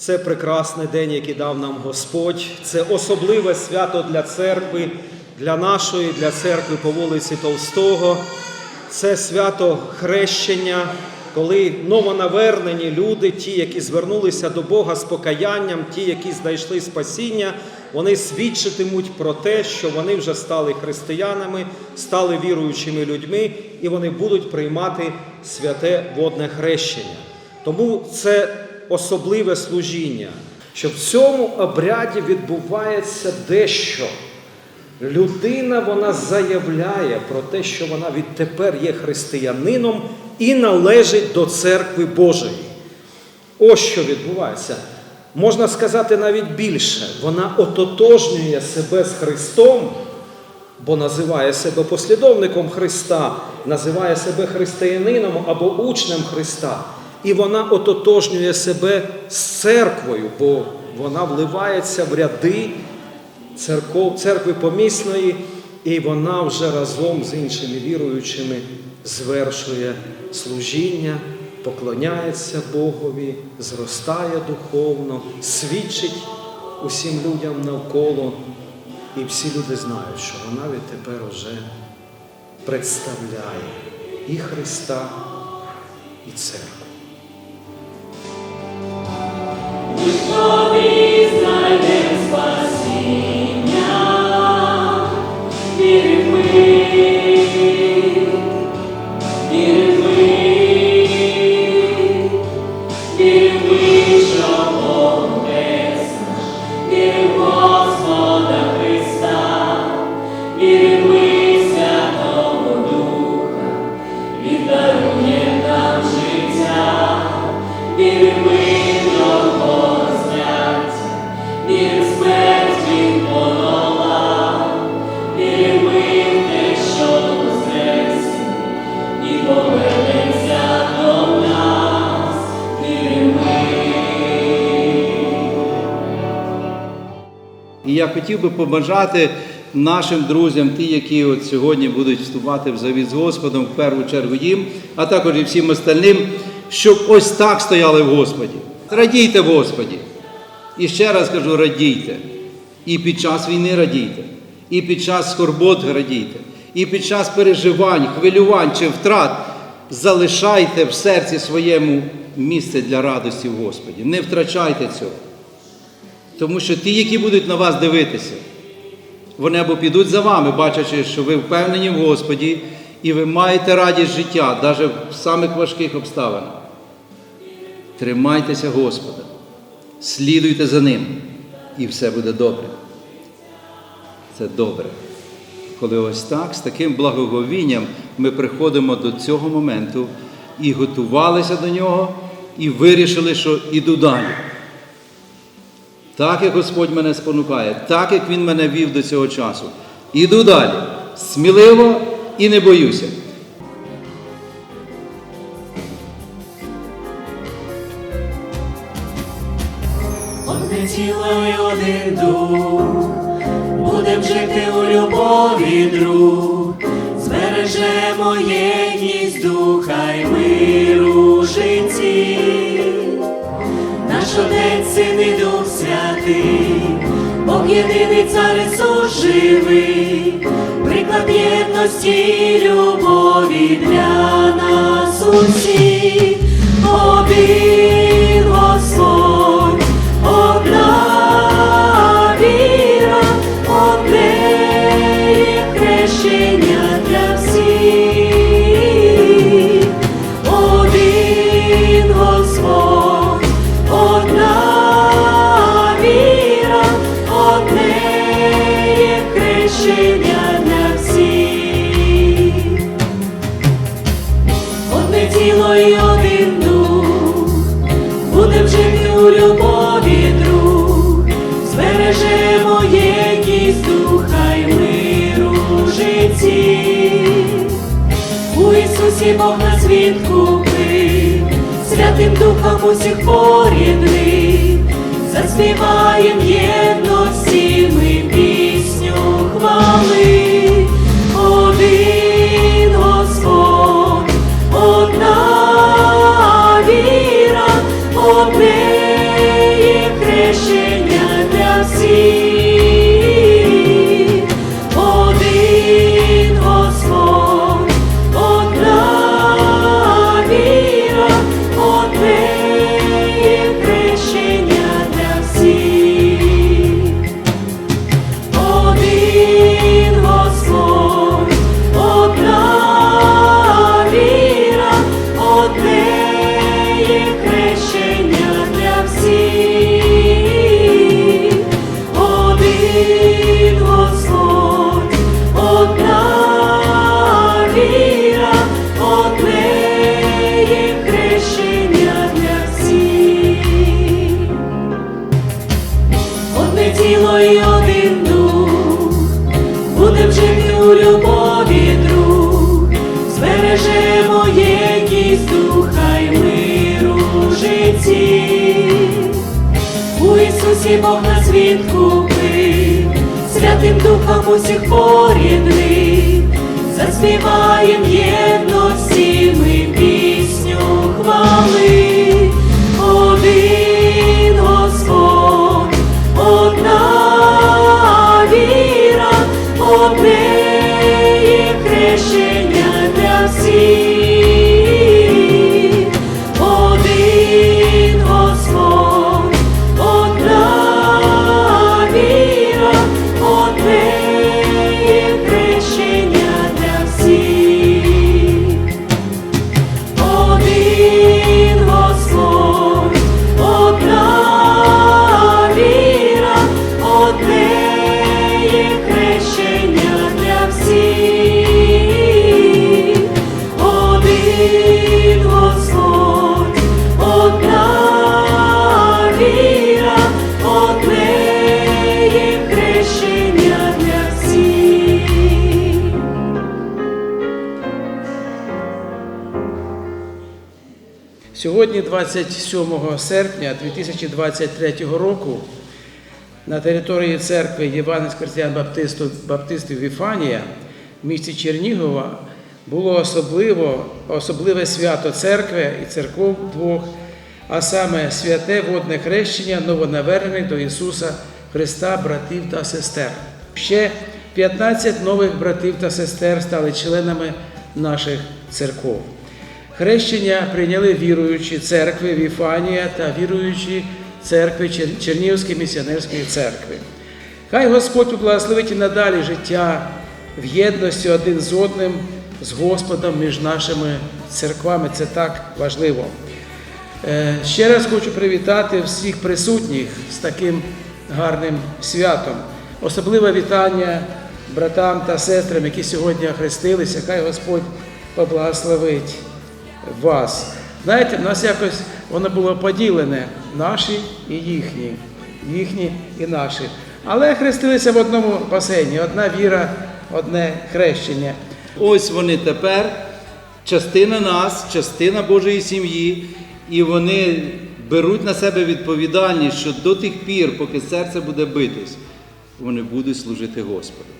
Це прекрасний день, який дав нам Господь. Це особливе свято для церкви, для нашої, для церкви по вулиці Толстого. Це свято хрещення, коли новонавернені люди, ті, які звернулися до Бога з покаянням, ті, які знайшли спасіння, вони свідчитимуть про те, що вони вже стали християнами, стали віруючими людьми, і вони будуть приймати святе водне хрещення. Тому це особливе служіння, що в цьому обряді відбувається дещо. Людина вона заявляє про те, що вона відтепер є християнином і належить до церкви Божої. Ось що відбувається. Можна сказати навіть більше. Вона ототожнює себе з Христом, бо називає себе послідовником Христа, називає себе християнином або учнем Христа. І вона ототожнює себе з церквою, бо вона вливається в ряди церков, церкви помісної, і вона вже разом з іншими віруючими звершує служіння, поклоняється Богові, зростає духовно, свідчить усім людям навколо. І всі люди знають, що вона відтепер уже представляє і Христа, і церкву. Lord. Я хотів би побажати нашим друзям, ті, які от сьогодні будуть вступати в завіт з Господом, в першу чергу їм, а також і всім остальним, щоб ось так стояли в Господі. Радійте Господі. І ще раз кажу, радійте. І під час війни радійте, і під час скорбот радійте, і під час переживань, хвилювань чи втрат залишайте в серці своєму місце для радості в Господі. Не втрачайте цього. Тому що ті, які будуть на вас дивитися, вони або підуть за вами, бачачи, що ви впевнені в Господі, і ви маєте радість життя, навіть в самих важких обставинах. Тримайтеся Господа, слідуйте за Ним, і все буде добре. Це добре. Коли ось так, з таким благоговінням ми приходимо до цього моменту і готувалися до нього, і вирішили, що іду далі. Так, як Господь мене спонукає, так як Він мене вів до цього часу. Іду далі, сміливо і не боюся. Одне тіло й один дух, будем жити у любові, друг, збережемо єдність духа й миру житті. Наш і Дух Святий, Бог єдиний цар Ісус живий, приклад єдності і любові для нас усіх. Один житті. У Ісусі Бог нас відкупив, Святим Духом усіх порідних, заспіваєм єдності ми пісню хвали. У Ісусі Бог нас відкупив, Святим Духом усіх поріднив, заспіваєм єдності ми пісню хвали. Сьогодні, 27 серпня 2023 року, на території церкви Євангельських християн Баптистів, Баптистів Віфанія в місті Чернігова було особливо, особливе свято церкви і церков двох, а саме святе водне хрещення новонавернених до Ісуса Христа, братів та сестер. Ще 15 нових братів та сестер стали членами наших церков. Хрещення прийняли віруючі церкви Віфанія та віруючі церкви Чер- Чернігівської місіонерської церкви. Хай Господь поблагословить і надалі життя в єдності один з одним, з Господом між нашими церквами. Це так важливо. Е, Ще раз хочу привітати всіх присутніх з таким гарним святом. Особливе вітання братам та сестрам, які сьогодні охрестилися. Хай Господь поблагословить вас. Знаєте, в нас якось воно було поділене наші і їхні, їхні і наші. Але хрестилися в одному басейні, одна віра, одне хрещення. Ось вони тепер, частина нас, частина Божої сім'ї, і вони беруть на себе відповідальність, що до тих пір, поки серце буде битись, вони будуть служити Господу.